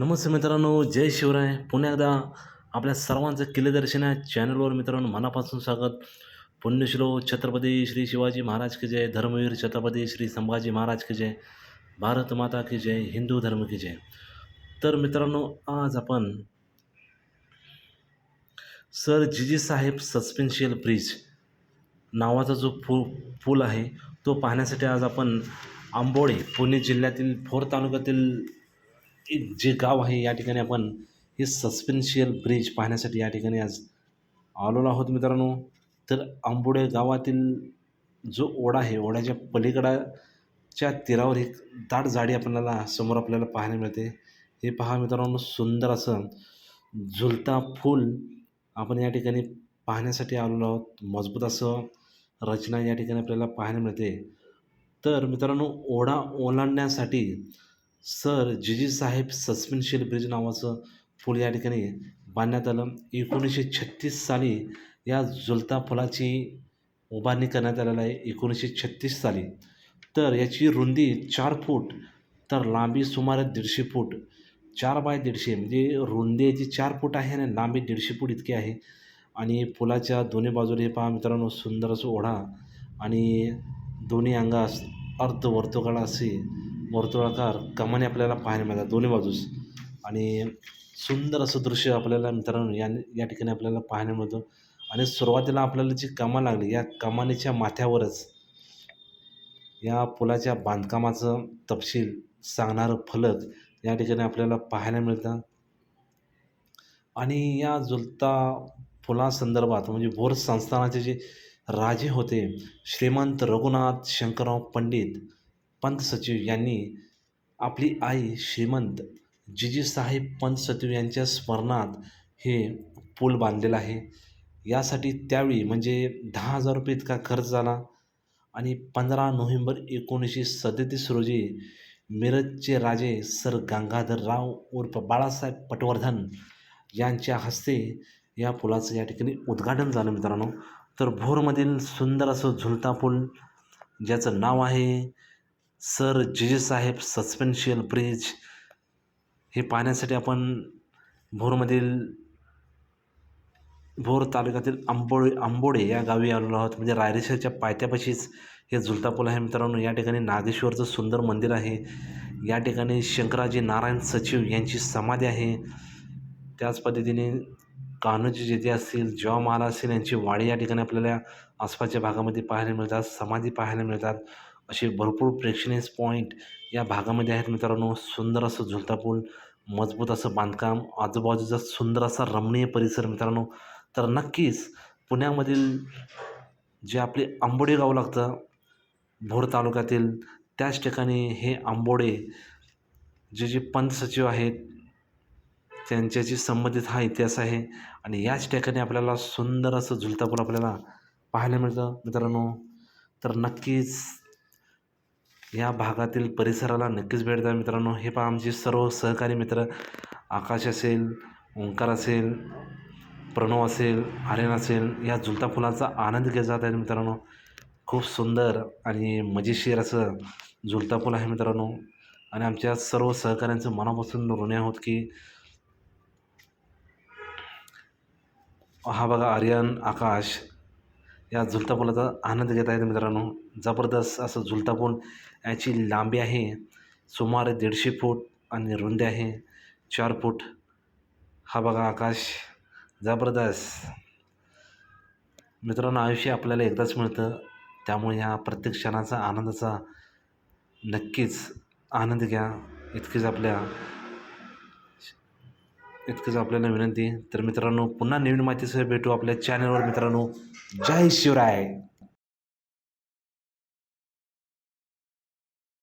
नमस्ते मित्रांनो जय शिवराय. पुन्हा एकदा आपल्या सर्वांचं किल्लेदर्शन या चॅनलवर मित्रांनो मनापासून स्वागत. पुण्यश्लो छत्रपती श्री शिवाजी महाराज की जय धर्मवीर छत्रपती श्री संभाजी महाराज की जय भारत माता की जय हिंदू धर्म की जय. तर मित्रांनो आज आपण सर जिजी साहेब सस्पेन्शियल ब्रिज नावाचा जो पू पूल आहे तो पाहण्यासाठी आज आपण आंबोळे पुणे जिल्ह्यातील भोर तालुक्यातील जे गाव आहे या ठिकाणी आपण हे सस्पेन्शियल ब्रिज पाहण्यासाठी या ठिकाणी आज आलेलो आहोत मित्रांनो. तर आंबोडे गावातील जो ओढा आहे ओढ्याच्या पलीकडच्या तीरावर एक दाट जाडी आपल्याला समोर आपल्याला पाहायला मिळते. हे पहा मित्रांनो सुंदर असं झुलता फूल आपण या ठिकाणी पाहण्यासाठी आलेलो आहोत. मजबूत असं रचना या ठिकाणी आपल्याला पाहायला मिळते. तर मित्रांनो ओढा ओलांडण्यासाठी सर जिजी साहेब सस्पेन्शियल ब्रिज नावाचं पूल या ठिकाणी बांधण्यात आलं. एकोणीसशे छत्तीस साली या झुलता पुलाची उभारणी करण्यात आलेलं आहे. एकोणीसशे छत्तीस साली. तर याची रुंदी चार फूट तर लांबी सुमारे दीडशे फूट. चार बाय दीडशे म्हणजे रुंदी याची चार फूट आहे आणि लांबी दीडशे फूट इतकी आहे. आणि पुलाच्या दोन्ही बाजूने पहा मित्रांनो सुंदर असं ओढा आणि दोन्ही अंगास अर्धवर्तुकाळ असे वर्तुळाकार कमाने आपल्याला पाहायला मिळतात दोन्ही बाजूस. आणि सुंदर असं दृश्य आपल्याला मित्रांनो या या ठिकाणी आपल्याला पाहायला मिळतं. आणि सुरुवातीला आपल्याला जी कमान लागली या कमानीच्या माथ्यावरच या पुलाच्या बांधकामाचं तपशील सांगणारं फलक या ठिकाणी आपल्याला पाहायला मिळतं. आणि या जुलता पुलासंदर्भात म्हणजे भोर संस्थानाचे जे राजे होते श्रीमंत रघुनाथ शंकरराव पंडित पंत सचिव यांनी आपली आई श्रीमंत जिजीसाहेब पंत सचिव यांच्या स्मरणात हे पूल बांधलेलं आहे. यासाठी त्यावेळी म्हणजे दहा हजार रुपये इतका खर्च झाला आणि पंधरा नोव्हेंबर एकोणीसशे सदतीस रोजी मिरजचे राजे सर गंगाधरराव उर्फ बाळासाहेब पटवर्धन यांच्या हस्ते या पुलाचं या ठिकाणी उद्घाटन झालं मित्रांनो. तर भोरमधील सुंदर असं झुलता पूल ज्याचं नाव आहे सर जिजे साहेब सस्पेन्शियल ब्रिज हे पाहण्यासाठी आपण भोरमधील भोर तालुक्यातील आंबोळे आंबोडे या गावी आलेलो आहोत. म्हणजे रायरेश्वरच्या पायथ्यापाशीच हे झुलता पूल आहे मित्रांनो. या ठिकाणी नागेश्वरचं सुंदर मंदिर आहे. या ठिकाणी शंकराजी नारायण सचिव यांची समाधी आहे. त्याच पद्धतीने कान्होजी जेथे असतील जेव्हा महाराज असतील यांची वाडी या ठिकाणी आपल्याला आसपासच्या भागामध्ये पाहायला मिळतात समाधी पाहायला मिळतात. असे भरपूर प्रेक्षणीय पॉईंट या भागामध्ये आहेत मित्रांनो. सुंदर असं झुलता पूल मजबूत असं बांधकाम आजूबाजूचा सुंदर असा रमणीय परिसर मित्रांनो तर नक्कीच पुण्यामधील जे आपले आंबोडे गाव लागतं भोर तालुक्यातील त्याच ठिकाणी हे आंबोडे जे जे पंत सचिव आहेत त्यांच्याशी संबंधित हा इतिहास आहे. आणि याच ठिकाणी आपल्याला सुंदर असं झुलता पूल आपल्याला पाहायला मिळतं मित्रांनो. तर नक्कीच या भागातील परिसराला नक्कीच भेट द्या मित्रांनो. हे पहा आमचे सर्व सहकारी मित्र आकाश असेल ओंकार असेल प्रणव असेल आर्यन असेल या झुलता फुलाचा आनंद घेत जात आहेत मित्रांनो. खूप सुंदर आणि मजेशीर असं झुलता फुल आहे मित्रांनो. आणि आमच्या सर्व सहकाऱ्यांचं मनापासून ऋणी आहोत की हा बघा आर्यन आकाश या झुलता पुलाचा आनंद घेत आहेत मित्रांनो. जबरदस्त असं झुलता पूल याची लांबी आहे. सुमारे दीडशे फूट आणि रुंदी आहे. चार फूट. हा बघा आकाश. जबरदस्त. मित्रांनो आयुष्य आपल्याला एकदाच मिळतं. त्यामुळे ह्या प्रत्येक क्षणाचा आनंदाचा नक्कीच आनंद घ्या. इतकीच आपल्या इतकंच आपल्याला विनंती. तर मित्रांनो पुन्हा नवीन माहितीसह भेटू आपल्या चॅनलवर मित्रांनो जय शिवराय.